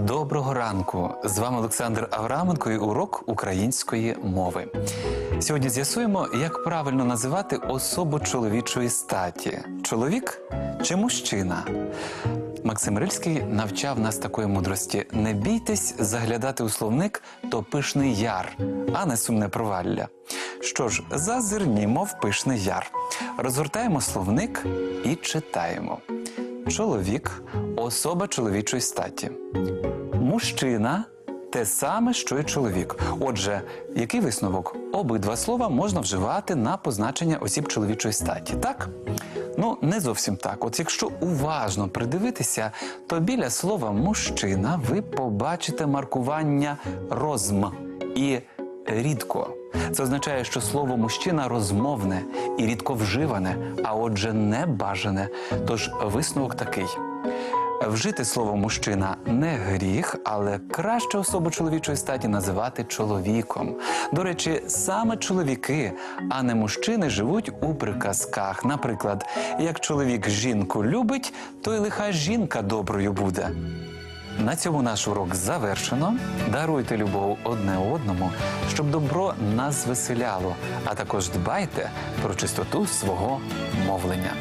Доброго ранку! З вами Олександр Авраменко і урок української мови. Сьогодні з'ясуємо, як правильно називати особу чоловічої статі: чоловік чи мужчина. Максим Рильський навчав нас такої мудрості: не бійтесь заглядати у словник то пишний яр, а не сумне провалля. Що ж, зазирнімо в пишний яр. Розгортаємо словник і читаємо. Чоловік особа чоловічої статі. Мужчина те саме, що й чоловік. Отже, який висновок? Обидва слова можна вживати на позначення осіб чоловічої статі, так? Ну, не зовсім так. От якщо уважно придивитися, то біля слова мужчина ви побачите маркування розм і рідко. Це означає, що слово мужчина розмовне і рідко вживане, а отже, не бажане. Тож висновок такий. Вжити слово мужчина не гріх, але краще особу чоловічої статі називати чоловіком. До речі, саме чоловіки, а не мужчини, живуть у приказках. Наприклад, як чоловік жінку любить, то й лиха жінка доброю буде. На цьому наш урок завершено. Даруйте любов одне одному, щоб добро нас веселяло, а також дбайте про чистоту свого мовлення.